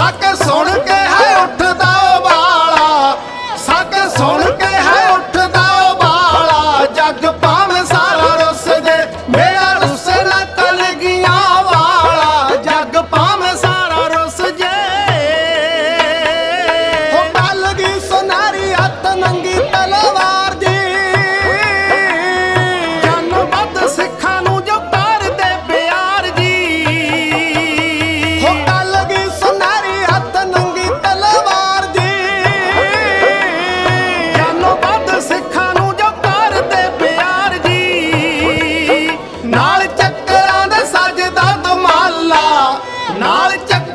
ਸੱਕ ਸੁਣ ਕੇ ਹੈ ਉੱਠ நாலு சக்கர